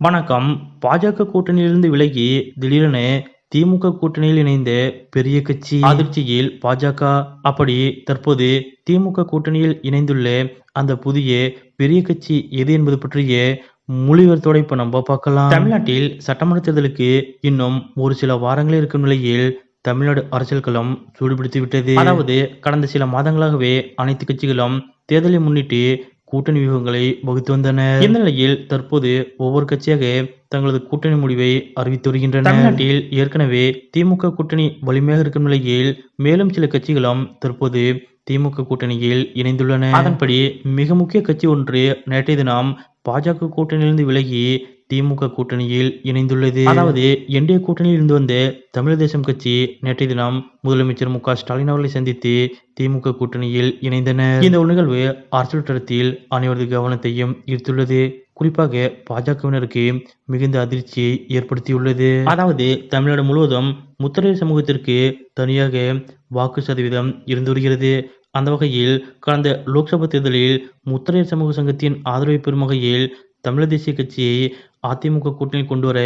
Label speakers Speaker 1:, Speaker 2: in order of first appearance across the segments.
Speaker 1: வணக்கம். பாஜக கூட்டணியிலிருந்து விலகி திடீரென திமுக கூட்டணியில் இணைந்த பெரிய கட்சி அதிர்ச்சியில் பாஜக அப்படி தற்போது திமுக கூட்டணியில் இணைந்துள்ள அந்த புதிய பெரிய கட்சி எது என்பது பற்றிய மொழிவர்த்தோட இப்ப நம்ம பார்க்கலாம். தமிழ்நாட்டில் சட்டமன்ற தேர்தலுக்கு இன்னும் ஒரு சில வாரங்களே இருக்கும் நிலையில் தமிழ்நாடு அரசியல் களம் சூடுபிடித்து விட்டது அதாவது கடந்த சில மாதங்களாகவே அனைத்து கட்சிகளும் தேர்தலை முன்னிட்டு கூட்டணி வியூகங்களை வகுத்து வந்தன இந்த நிலையில் தற்போது ஒவ்வொரு கட்சியாக தங்களது கூட்டணி முடிவை அறிவித்து வருகின்றன தமிழ்நாட்டில் ஏற்கனவே திமுக கூட்டணி வலிமையாக இருக்கும் நிலையில் மேலும் சில கட்சிகளும் தற்போது திமுக கூட்டணியில் இணைந்துள்ளன. அதன்படி மிக முக்கிய கட்சி ஒன்று நேற்றைய தினம் பாஜக கூட்டணியிலிருந்து விலகி திமுக கூட்டணியில் இணைந்துள்ளது. அதாவது என்டிஏ கூட்டணியில் இருந்து வந்த தமிழ் தேசம் கட்சி நேற்றைய தினம் முதலமைச்சர் மு க ஸ்டாலின் அவர்களை சந்தித்து திமுக கூட்டணியில் இணைந்தனர். இந்த நிகழ்வு அரசியல் தரத்தில் அனைவரது கவனத்தையும் ஈர்த்துள்ளது. குறிப்பாக பாஜகவினருக்கு மிகுந்த அதிர்ச்சியை ஏற்படுத்தியுள்ளது. அதாவது தமிழ்நாடு முழுவதும் முத்தரையர் சமூகத்திற்கு தனியாக வாக்கு சதவீதம் இருந்து வருகிறது. அந்த வகையில் கடந்த லோக்சபா தேர்தலில் முத்தரையர் சமூக சங்கத்தின் ஆதரவை பெறும் வகையில் தமிழர் தேசிய கட்சியை அதிமுக கூட்டணியில் கொண்டு வர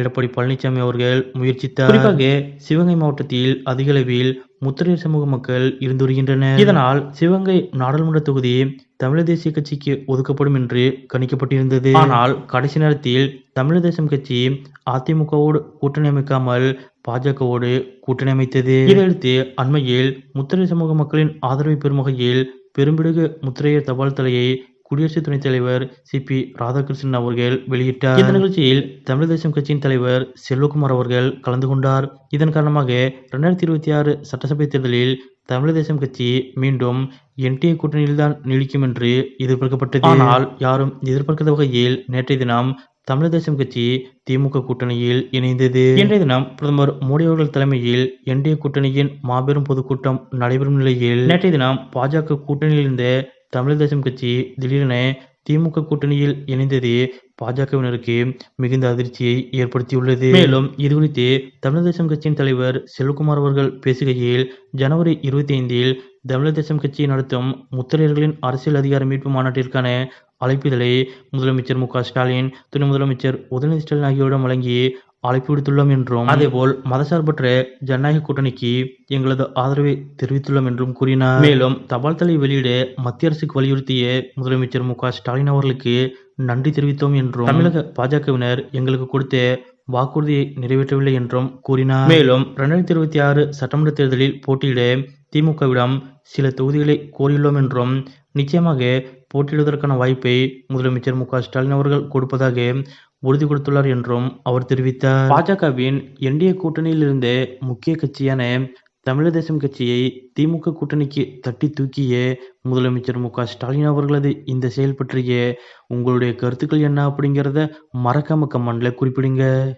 Speaker 1: எடப்பாடி பழனிசாமி அவர்கள் முயற்சித்தார் குறிப்பாக சிவகங்கை மாவட்டத்தில் அதிக அளவில் முத்திரையர் சமூக மக்கள் இருந்து வருகின்றனர். இதனால் சிவகங்கை நாடாளுமன்ற தொகுதி தமிழர் தேசிய கட்சிக்கு ஒதுக்கப்படும் என்று கணிக்கப்பட்டிருந்தது. ஆனால் கடைசி நேரத்தில் தமிழர் தேசம் கட்சி அதிமுகவோடு கூட்டணி அமைக்காமல் பாஜகவோடு கூட்டணி அமைத்தது. இதையடுத்து அண்மையில் முத்திரையர் சமூக மக்களின் ஆதரவை பெறும் வகையில் பெரும்பிடுகு முத்திரையர் தபால் தலையை குடியரசு துணைத் தலைவர் சி. பி. ராதாகிருஷ்ணன் அவர்கள் வெளியிட்டார் இந்த நிகழ்ச்சியில் தமிழ் தேசம் கட்சியின் தலைவர் செல்வகுமார் அவர்கள் கலந்து கொண்டார். இதன் காரணமாக இரண்டாயிரத்தி இருபத்தி ஆறு சட்டசபை தேர்தலில் தமிழ் தேசம் கட்சி மீண்டும் என்டிஏ கூட்டணியில்தான் நீடிக்கும் என்று எதிர்பார்க்கப்பட்டது. ஆனால் யாரும் எதிர்பார்க்காத வகையில் நேற்றைய தினம் தமிழ் தேசம் கட்சி திமுக கூட்டணியில் இணைந்தது. இன்றைய தினம் பிரதமர் மோடி அவர்கள் தலைமையில் என்டிஏ கூட்டணியின் மாபெரும் பொதுக்கூட்டம் நடைபெறும் நிலையில் நேற்றைய தினம் பாஜக கூட்டணியில் இருந்த தமிழ் தேசம் கட்சி திடீரென திமுக கூட்டணியில் இணைந்தது பாஜகவினருக்கு மிகுந்த அதிர்ச்சியை ஏற்படுத்தியுள்ளது. மேலும் இது குறித்து தமிழ் தேசம் கட்சியின் தலைவர் செல்வகுமார் அவர்கள் பேசுகையில் ஜனவரி இருபத்தி ஐந்தில் தமிழ் தேசம் கட்சி நடத்தும் முத்திரையர்களின் அரசியல் அதிகார மீட்பு மாநாட்டிற்கான அழைப்பிதழை முதலமைச்சர் மு க ஸ்டாலின் துணை முதலமைச்சர் உதயநிதி ஸ்டாலின் ஆகியோரிடம் வழங்கி அழைப்பு விடுத்துள்ளோம் என்றும் அதேபோல் மதசார்பற்ற ஜனநாயக கூட்டணிக்கு எங்களது ஆதரவை தெரிவித்துள்ளோம் என்றும் கூறினார். மேலும் தபால் தலை வெளியிட மத்திய அரசுக்கு வலியுறுத்திய முதலமைச்சர் மு ஸ்டாலின் அவர்களுக்கு நன்றி தெரிவித்தோம் என்றும் தமிழக பாஜகவினர் எங்களுக்கு கொடுத்த வாக்குறுதியை நிறைவேற்றவில்லை என்றும் கூறினார். மேலும் இரண்டாயிரத்தி இருபத்தி ஆறு சட்டமன்ற தேர்தலில் போட்டியிட திமுகவிடம் சில தொகுதிகளை கோரியுள்ளோம் என்றும் நிச்சயமாக போட்டியிடுவதற்கான வாய்ப்பை முதலமைச்சர் மு ஸ்டாலின் அவர்கள் கொடுப்பதாக உறுதி கொடுத்துள்ளார் என்றும் அவர் தெரிவித்தார். பாஜகவின் என்டிஏ கூட்டணியிலிருந்து முக்கிய கட்சியான தமிழர் தேசம் கட்சியை திமுக கூட்டணிக்கு தட்டி தூக்கிய முதலமைச்சர் மு க ஸ்டாலின் அவர்களது இந்த செயல் பற்றிய உங்களுடைய கருத்துக்கள் என்ன அப்படிங்கிறத மறக்காம கமெண்ட்ல குறிப்பிடுங்க.